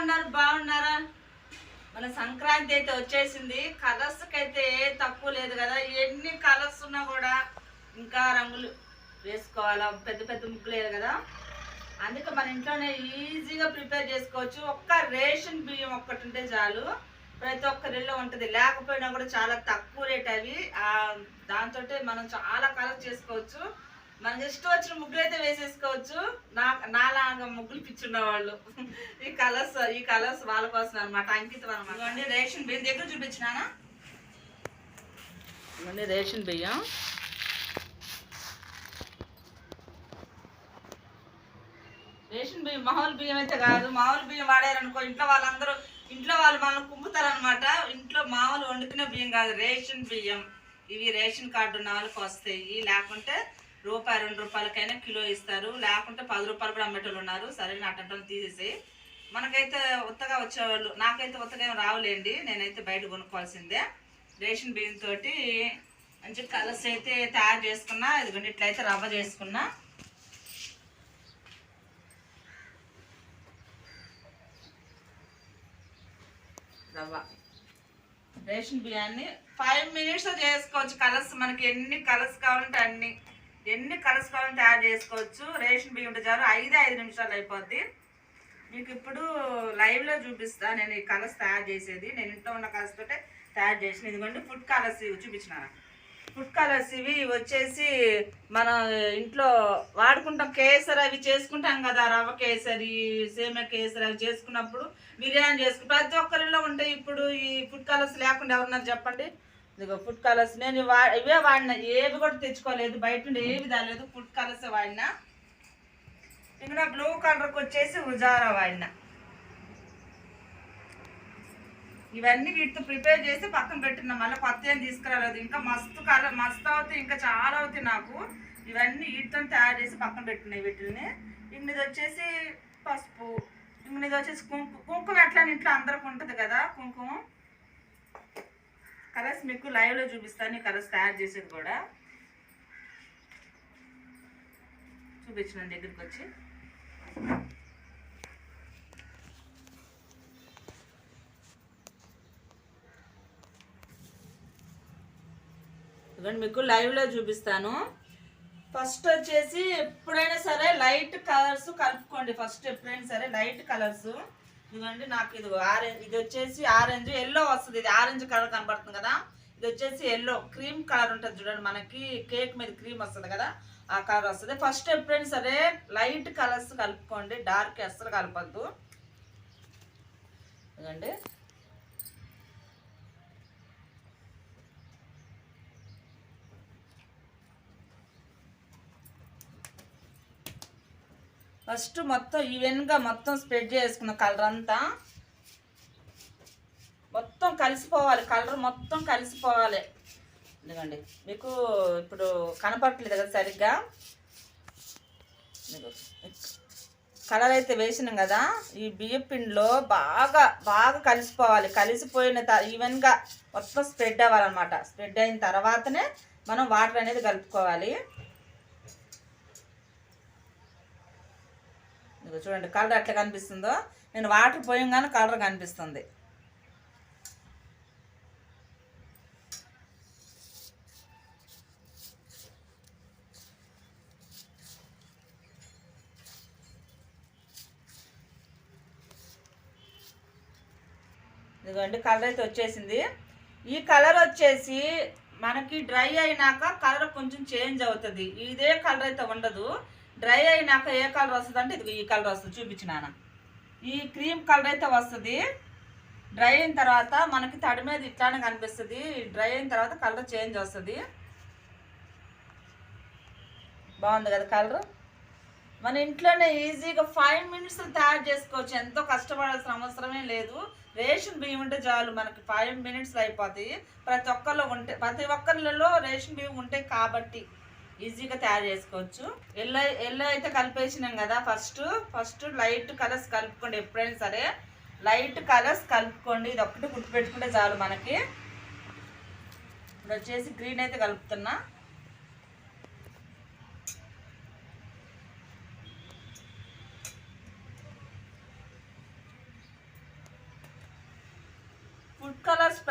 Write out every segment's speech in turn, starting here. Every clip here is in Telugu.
ఉన్నారు బాగున్నారా? మన సంక్రాంతి అయితే వచ్చేసింది. కలర్స్కి అయితే తక్కువ లేదు కదా. ఎన్ని కలర్స్ ఉన్నా కూడా ఇంకా రంగులు వేసుకోవాలా? పెద్ద పెద్ద ముగ్గులేదు కదా. అందుకే మన ఇంట్లోనే ఈజీగా ప్రిపేర్ చేసుకోవచ్చు. ఒక్క రేషన్ బియ్యం ఒక్కటి ఉంటే చాలు. ప్రతి ఒక్కరిలో ఉంటుంది. లేకపోయినా కూడా చాలా తక్కువ రేట్ అవి. దాంతో మనం చాలా కలర్ చేసుకోవచ్చు. మనకి ఇష్టం వచ్చిన ముగ్గులు అయితే వేసేసుకోవచ్చు. నా నాలాగా ముగ్గులు పిచ్చున్న వాళ్ళు ఈ కలర్స్ ఈ కలర్స్ వాళ్ళ కోసం అనమాట అంకితం అనమాట రేషన్ బియ్యం దగ్గర చూపించినానా ఇవ్వండి రేషన్ బియ్యం. రేషన్ బియ్యం మామూలు బియ్యం అయితే కాదు. మామూలు బియ్యం వాడారనుకో ఇంట్లో వాళ్ళందరూ ఇంట్లో వాళ్ళు మనల్ని కుంపుతారనమాట ఇంట్లో మామూలు వండుకునే బియ్యం కాదు రేషన్ బియ్యం. ఇవి రేషన్ కార్డు ఉన్న వాళ్ళకి వస్తాయి. లేకుంటే రూపాయి రెండు రూపాయలకైనా కిలో ఇస్తారు. లేకుంటే పది రూపాయలు కూడా అమ్మేటోళ్ళు ఉన్నారు. సరే అట్టంటోళ్ళు తీసేసి. మనకైతే ఉత్తగా వచ్చేవాళ్ళు నాకైతే ఉత్తగా రావులేండి. నేనైతే బయట కొనుక్కోవాల్సిందే. రేషన్ బియ్యం తోటి మంచి కలర్స్ అయితే తయారు చేసుకున్నా ఇదిగోండి ఇట్లయితే రవ్వ చేసుకున్నా. రవ్వ. రేషన్ బియ్యాన్ని ఫైవ్ మినిట్స్ చేసుకోవచ్చు. కలర్స్ మనకి ఎన్ని కలర్స్ కావాలంటే అన్ని. ఎన్ని కలర్స్ తయారు చేసుకోవచ్చు. రేషన్ బియ్యం ఉంటే చాలు ఐదు నిమిషాలు అయిపోద్ది. మీకు ఇప్పుడు లైవ్లో చూపిస్తా. నేను ఈ కలర్స్ తయారు చేసేది. నేను ఇంట్లో ఉన్న కలర్స్ తోటే తయారు చేసిన. ఇదిగోండి ఫుడ్ కలర్స్ ఇవి చూపించిన. ఫుడ్ కలర్స్ ఇవి వచ్చేసి మనం ఇంట్లో వాడుకుంటాం. కేసరి అవి చేసుకుంటాం కదా రవ్వ కేసరి సేమియా కేసరి అవి చేసుకున్నప్పుడు బిర్యానీ చేసుకుంటాం ప్రతి ఒక్కరిలో ఉంటాయి ఇప్పుడు ఈ ఫుడ్ కలర్స్ లేకుండా ఎవరున్నారు చెప్పండి? ఇదిగో ఫుడ్ కలర్స్ నేను ఇవే వాడిన. ఏవి కూడా తెచ్చుకోలేదు. బయట నుండి ఏవి దాలేదు ఫుడ్ కలర్స్ వాడినా. ఇంకా బ్లూ కలర్కి వచ్చేసి ఉజారా వాడిన. ఇవన్నీ వీటితో ప్రిపేర్ చేసి పక్కన పెట్టిన మళ్ళీ కొత్త ఏం తీసుకురాలేదు. ఇంకా మస్తు కలర్ మస్తు అవుతాయి. ఇంకా చాలా అవుతాయి నాకు. ఇవన్నీ వీటితో తయారు చేసి పక్కన పెట్టినాయి వీటిని ఇది వచ్చేసి పసుపు. ఇది వచ్చేసి కుంకు కుంకుమ ఎట్లా ఇంట్లో అందరికి ఉంటుంది కదా. కుంకుమ. కలర్స్ మీకు లైవ్లో చూపిస్తాను కలర్స్ తయారు చేసేది కూడా. చూపించిన దగ్గరికి వచ్చి. ఇవ్వండి మీకు లైవ్లో చూపిస్తాను. ఫస్ట్ వచ్చేసి ఎప్పుడైనా సరే లైట్ కలర్స్ కలుపుకోండి. ఫస్ట్ ఎప్పుడైనా సరే లైట్ కలర్స్ ఇదిగోండి నాకు ఇది ఆరెంజ్ ఇది వచ్చేసి ఆరెంజ్ ఎల్లో వస్తుంది. ఇది ఆరెంజ్ కలర్ కనబడుతుంది కదా. ఇది వచ్చేసి ఎల్లో క్రీమ్ కలర్ ఉంటుంది చూడండి. మనకి కేక్ మీద క్రీమ్ వస్తుంది కదా ఆ కలర్ వస్తుంది. ఫస్ట్ ఎప్పుడైనా సరే లైట్ కలర్స్ కలుపుకోండి డార్క్ అస్సలు కలపద్దు. ఇదిగోండి. ఫస్ట్ మొత్తం ఈవెన్గా మొత్తం స్ప్రెడ్ చేసుకున్న కలర్ అంతా మొత్తం కలిసిపోవాలి కలర్ మొత్తం కలిసిపోవాలి. ఎందుకండి మీకు ఇప్పుడు కనపడట్లేదు కదా సరిగ్గా? కలర్ అయితే వేసినాం కదా ఈ బియ్య పిండిలో బాగా బాగా కలిసిపోవాలి. కలిసిపోయిన త ఈవెన్గా మొత్తం స్ప్రెడ్ అవ్వాలన్నమాట. స్ప్రెడ్ అయిన తర్వాతనే మనం వాటర్ అనేది కలుపుకోవాలి. ఇదిగో చూడండి కలర్ ఎట్లా కనిపిస్తుందో. నేను వాటర్ పోయంగానే కలర్ కనిపిస్తుంది. ఇదిగోండి కలర్ అయితే వచ్చేసింది. ఈ కలర్ వచ్చేసి మనకి డ్రై అయినాక కలర్ కొంచెం చేంజ్ అవుతుంది. ఇదే కలర్ అయితే ఉండదు. డ్రై అయినాక ఏ కలర్ వస్తుంది అంటే ఇది ఈ కలర్ వస్తుంది చూపించినాను ఈ క్రీమ్ కలర్ అయితే వస్తుంది. డ్రై అయిన తర్వాత మనకి తడి మీద ఇట్లానే కనిపిస్తుంది. డ్రై అయిన తర్వాత కలర్ చేంజ్ వస్తుంది. బాగుంది కదా కలర్? మన ఇంట్లోనే ఈజీగా ఫైవ్ మినిట్స్ తయారు చేసుకోవచ్చు. ఎంతో కష్టపడాల్సిన అవసరమే లేదు. రేషన్ బియ్యం ఉంటే చాలు మనకి ఫైవ్ మినిట్స్ అయిపోతాయి. ప్రతి ఒక్కరిలో ఉంటే ప్రతి ఒక్కరిలో రేషన్ బియ్యం ఉంటాయి కాబట్టి. ఈజీగా తయారు చేసుకోవచ్చు. ఎల్లో ఎల్లో అయితే కలిపేసినాం కదా ఫస్ట్. ఫస్ట్ లైట్ కలర్స్ కలుపుకోండి ఎప్పుడైనా సరే. లైట్ కలర్స్ కలుపుకోండి. ఇది ఒక్కటి గుర్తుపెట్టుకుంటే చాలు మనకి. ఇప్పుడు వచ్చేసి గ్రీన్ అయితే కలుపుతున్నా.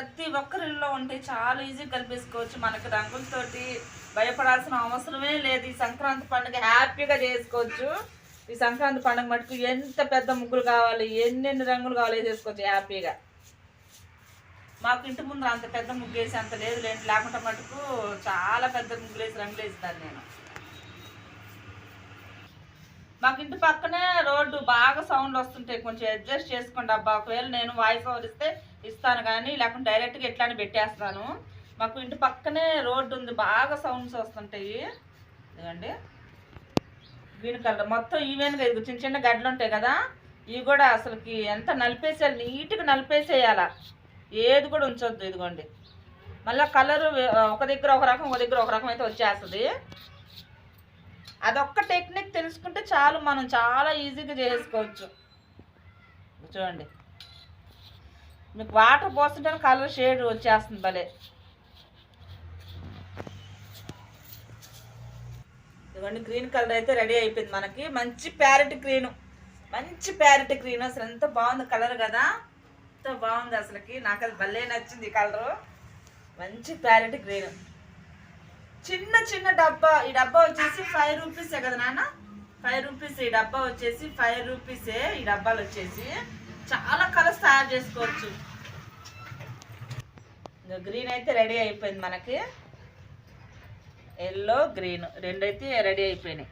ప్రతి ఒక్కరిలో ఉంటే చాలా ఈజీగా కలిపేసుకోవచ్చు. మనకు రంగులతోటి భయపడాల్సిన అవసరమే లేదు. ఈ సంక్రాంతి పండుగ హ్యాపీగా చేసుకోవచ్చు. ఈ సంక్రాంతి పండుగ మటుకు ఎంత పెద్ద ముగ్గులు కావాలి ఎన్నెన్ని రంగులు కావాలి చేసుకోవచ్చు హ్యాపీగా. మాకు ఇంటి ముందు అంత పెద్ద ముగ్గు వేసి అంత లేదు లేండి. లేకుండా మటుకు చాలా పెద్ద ముగ్గులు వేసి రంగులు వేస్తాను నేను. మాకు ఇంటి పక్కనే రోడ్డు బాగా సౌండ్ వస్తుంటాయి. కొంచెం అడ్జస్ట్ చేసుకోండి అబ్బా. ఒకవేళ నేను వాయిస్ ఓవర్ ఇస్తే ఇస్తాను కానీ లేకుంటే డైరెక్ట్గా ఎట్లానే పెట్టేస్తాను. మాకు ఇంటి పక్కనే రోడ్డు ఉంది. బాగా సౌండ్స్ వస్తుంటాయి. ఇదిగండి. గ్రీన్ కలర్ మొత్తం ఈవెన్గా ఇది చిన్న చిన్న గడ్డలు ఉంటాయి కదా. ఇవి కూడా అసలుకి ఎంత నలిపేసేయాలి? నీట్గా నలిపేసేయాల? ఏది కూడా ఉంచొద్దు. ఇదిగోండి. మళ్ళీ కలర్ ఒక దగ్గర ఒక రకం ఒక దగ్గర ఒక రకం అయితే వచ్చేస్తుంది. అదొక్క టెక్నిక్ తెలుసుకుంటే చాలు మనం చాలా ఈజీగా చేసుకోవచ్చు. చూడండి. మీకు వాటర్ పోస్తుంటే కలర్ షేడ్ వచ్చేస్తుంది భలే. ఇదిగోండి గ్రీన్ కలర్ అయితే రెడీ అయిపోయింది మనకి. మంచి ప్యారెట్ గ్రీన్. మంచి ప్యారెట్ గ్రీన్. అసలు ఎంత బాగుంది కలర్ కదా. ఎంత బాగుంది అసలుకి. నాకు అది భలే నచ్చింది ఈ కలరు. మంచి ప్యారెట్ గ్రీన్. చిన్న చిన్న డబ్బా ఈ డబ్బా వచ్చేసి ఫైవ్ రూపీసే కదా నాన్న? ఫైవ్ రూపీస్ ఈ డబ్బా వచ్చేసి ఫైవ్ రూపీసే ఈ డబ్బాలు వచ్చేసి. చాలా కలర్స్ తయారు చేసుకోవచ్చు. గ్రీన్ అయితే రెడీ అయిపోయింది మనకి. ఎల్లో గ్రీన్ రెండైతే రెడీ అయిపోయినాయి.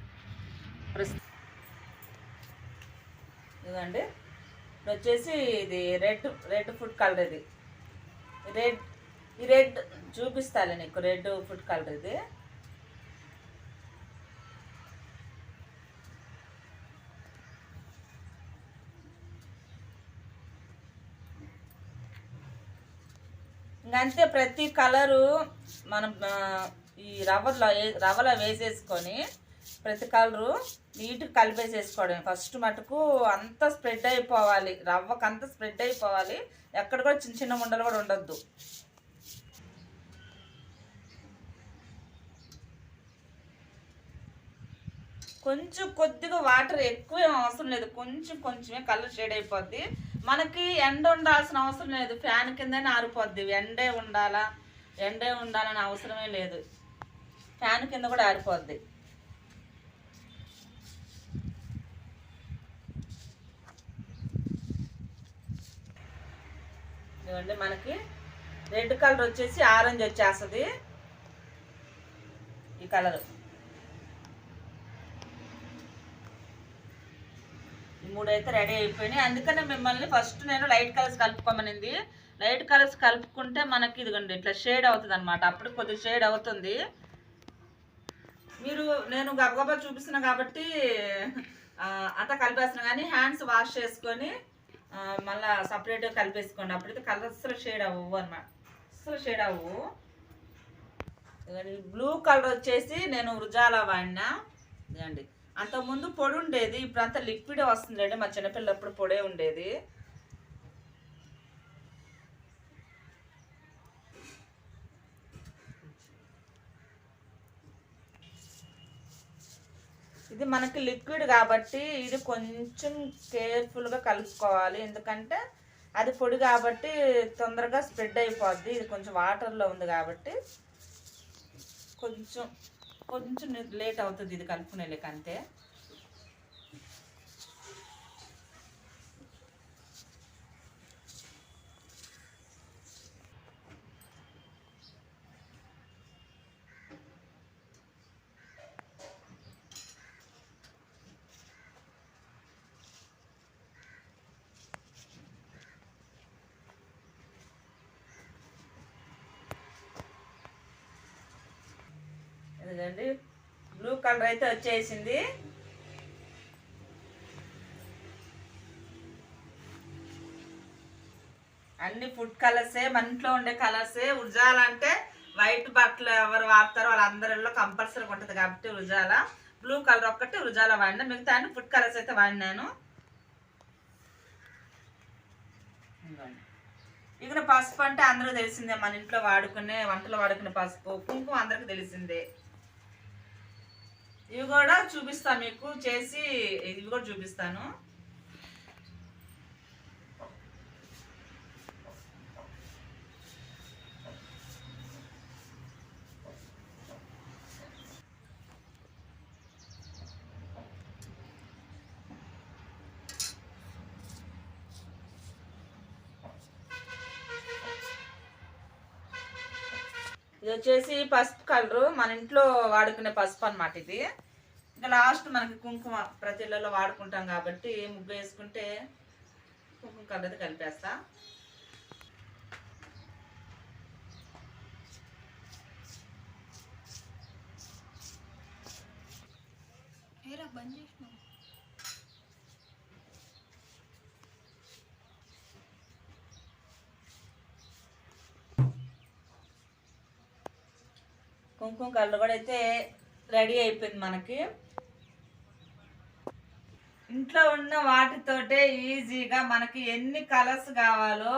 ఇదండి ఇప్పుడు వచ్చేసి ఇది రెడ్ రెడ్ ఫుడ్ కలర్ ఇది. రెడ్ ఈ రెడ్ చూపిస్తాలే నీకు రెడ్ ఫుడ్ కలర్ ఇది. ఇంకంతే ప్రతి కలరు మనం ఈ రవ్వలో రవ్వలో వేసేసుకొని ప్రతి కలరు నీట్గా కలిపేసేసుకోవడం ఫస్ట్ మటుకు అంతా స్ప్రెడ్ అయిపోవాలి. రవ్వకు స్ప్రెడ్ అయిపోవాలి. ఎక్కడ కూడా చిన్న చిన్న ఉండలు కూడా ఉండొద్దు. కొంచెం కొద్దిగా వాటర్ ఎక్కువ అవసరం లేదు. కొంచెం కొంచెమే కలర్ షేడ్ అయిపోద్ది. మనకి ఎండ ఉండాల్సిన అవసరం లేదు. ఫ్యాన్ కిందనే ఆరిపోద్ది. ఎండే ఉండాలా? ఎండే ఉండాలని అవసరమే లేదు. ఫ్యాన్ కింద కూడా ఆరిపోద్ది. ఇదిగోండి మనకి రెడ్ కలర్ వచ్చేసి ఆరెంజ్ వచ్చేస్తుంది. ఈ కలర్. మూడు అయితే రెడీ అయిపోయినాయి. అందుకనే మిమ్మల్ని ఫస్ట్ నేను లైట్ కలర్స్ కలుపుకోమనింది. లైట్ కలర్స్ కలుపుకుంటే మనకి ఇదిగోండి ఇట్లా షేడ్ అవుతుంది అనమాట అప్పుడు కొద్దిగా షేడ్ అవుతుంది. మీరు నేను గబగబా చూపిస్తున్నా కాబట్టి అంతా కలిపేస్తున్నా కానీ హ్యాండ్స్ వాష్ చేసుకొని మళ్ళీ మళ్ళా సపరేట్గా కలిపేసుకోండి. అప్పుడైతే కలర్ అసలు షేడ్ అవ్వవు అనమాట అసలు షేడ్ అవ్వవు. బ్లూ కలర్ వచ్చేసి నేను వృజాల వాడినా. ఇదండి అంతకుముందు పొడి ఉండేది ఇప్పుడు అంతా లిక్విడ్ వస్తుందండి. మా చిన్నపిల్లప్పుడు పొడే ఉండేది. ఇది మనకి లిక్విడ్ కాబట్టి ఇది కొంచెం కేర్ఫుల్గా కలుపుకోవాలి. ఎందుకంటే అది పొడి కాబట్టి తొందరగా స్ప్రెడ్ అయిపోద్ది. ఇది కొంచెం వాటర్లో ఉంది కాబట్టి కొంచెం కొంచెం లేట్ అవుతుంది ఇది కలుపుకునే లేక అంతే. చూడండి. బ్లూ కలర్ అయితే వచ్చేసింది. అన్ని ఫుడ్ కలర్సే మన ఇంట్లో ఉండే కలర్సే ఉజాల అంటే వైట్ బట్టలు ఎవరు వాడతారో వాళ్ళందరిలో కంపల్సరీ ఉంటుంది కాబట్టి ఉజాల బ్లూ కలర్ ఒక్కటి ఉజాల వాడినా. మిగతా అన్ని ఫుడ్ కలర్స్ అయితే వాడినాను. ఇక్కడ పసుపు అంటే అందరూ తెలిసిందే మన ఇంట్లో వాడుకునే వంటలు వాడుకునే పసుపు కుంకుమ అందరికి తెలిసిందే. ఇవి కూడా చూపిస్తాను మీకు చేసి ఇవి కూడా చూపిస్తాను. ఇది వచ్చేసి పసుపు కలరు. మన ఇంట్లో వాడుకునే పసుపు అన్నమాట ఇది. ఇంకా లాస్ట్ మనకి కుంకుమ ప్రతి ఇళ్ళలో వాడుకుంటాం కాబట్టి ముగ్గు వేసుకుంటే కుంకుమ కలర్ కలిపేస్తా. ఏరా బంద్ కుంకుమ కలర్ కూడా అయితే రెడీ అయిపోయింది మనకి. ఇంట్లో ఉన్న వాటితోటే ఈజీగా మనకి ఎన్ని కలర్స్ కావాలో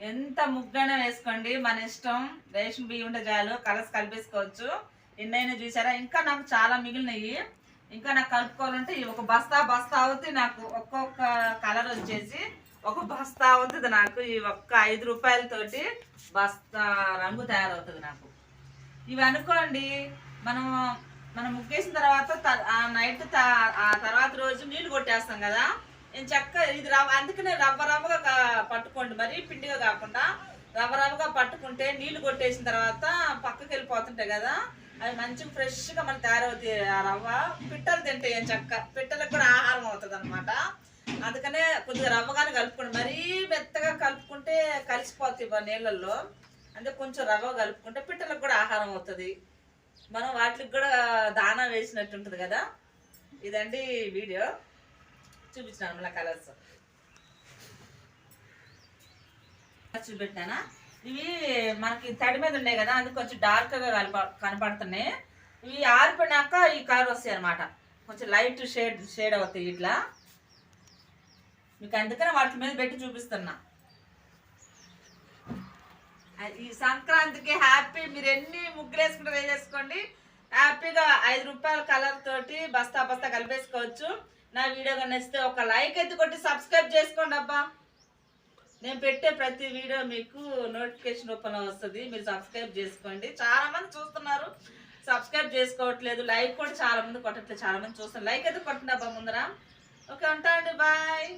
ఎంత ముగ్గన వేసుకోండి మన ఇష్టం. రేషన్ బియ్యం ఉంటే చాలు కలర్స్ కలిపేసుకోవచ్చు. ఎన్నైనా చూసారా? ఇంకా నాకు చాలా మిగిలినవి ఇంకా నాకు కలుపుకోవాలంటే ఈ ఒక బస్తా బస్తా అవుతుంది నాకు. ఒక్కొక్క కలర్ వచ్చేసి ఒక బస్తా అవుతుంది నాకు. ఈ ఒక్క ఐదు రూపాయలతోటి బస్తా రంగు తయారవుతుంది నాకు. ఇవి అనుకోండి మనం మనం ముగ్గేసిన తర్వాత త- ఆ నైట్ త- ఆ తర్వాత రోజు నీళ్ళు కొట్టేస్తాం కదా. నేను చక్క ఇది రవ్వ అందుకనే రవ్వ రవ్వగా పట్టుకోండి. మరి పిండిగా కాకుండా రవ్వ రవ్వగా పట్టుకుంటే నీళ్ళు కొట్టేసిన తర్వాత పక్కకి వెళ్ళిపోతుంటాయి కదా. అవి మంచిగా ఫ్రెష్గా మన తయారవుతాయి ఆ రవ్వ. పిట్టలు తింటాయి చక్క పిట్టలకు కూడా ఆహారం అవుతుంది అనమాట అందుకనే కొద్దిగా రవ్వగానే కలుపుకోండి. మరీ మెత్తగా కలుపుకుంటే కలిసిపోతాయి నీళ్ళల్లో. అంటే కొంచెం రవ్వ కలుపుకుంటే పిట్టలకు కూడా ఆహారం అవుతుంది. మనం వాటికి కూడా దానా వేసినట్టు ఉంటుంది కదా? ఇదండి వీడియో. చూపించినాను మళ్ళీ కలర్స్. చూపెట్టానా? ఇవి మనకి తడి మీద ఉన్నాయి కదా అందుకు కొంచెం డార్క్గా కనప కనపడుతున్నాయి. ఇవి ఆరిపోయినాక ఈ కలర్ వస్తాయి అనమాట కొంచెం లైట్ షేడ్ షేడ్ అవుతాయి ఇట్లా. మీకు అందుకనే వాటి మీద పెట్టి చూపిస్తున్నా. ఈ సంక్రాంతికి హ్యాపీ మీరు ఎన్ని ముగ్గులు వేసుకుంటే వేసేసుకోండి హ్యాపీగా ఐదు రూపాయల కలర్ తోటి బస్తా బస్తా కలిపేసుకోవచ్చు. నా వీడియో నచ్చితే ఒక లైక్ అయితే కొట్టి సబ్స్క్రైబ్ చేసుకోండి అబ్బా. నేను పెట్టే ప్రతి వీడియో మీకు నోటిఫికేషన్ రూపంలో వస్తుంది. మీరు సబ్స్క్రైబ్ చేసుకోండి. చాలా మంది చూస్తున్నారు. సబ్స్క్రైబ్ చేసుకోవట్లేదు. లైక్ కూడా చాలా మంది కొట్టట్లేదు. చాలా మంది చూస్తున్నారు. లైక్ అయితే కొట్టండి అబ్బా ముందర. ఓకే ఉంటా అండి. బాయ్.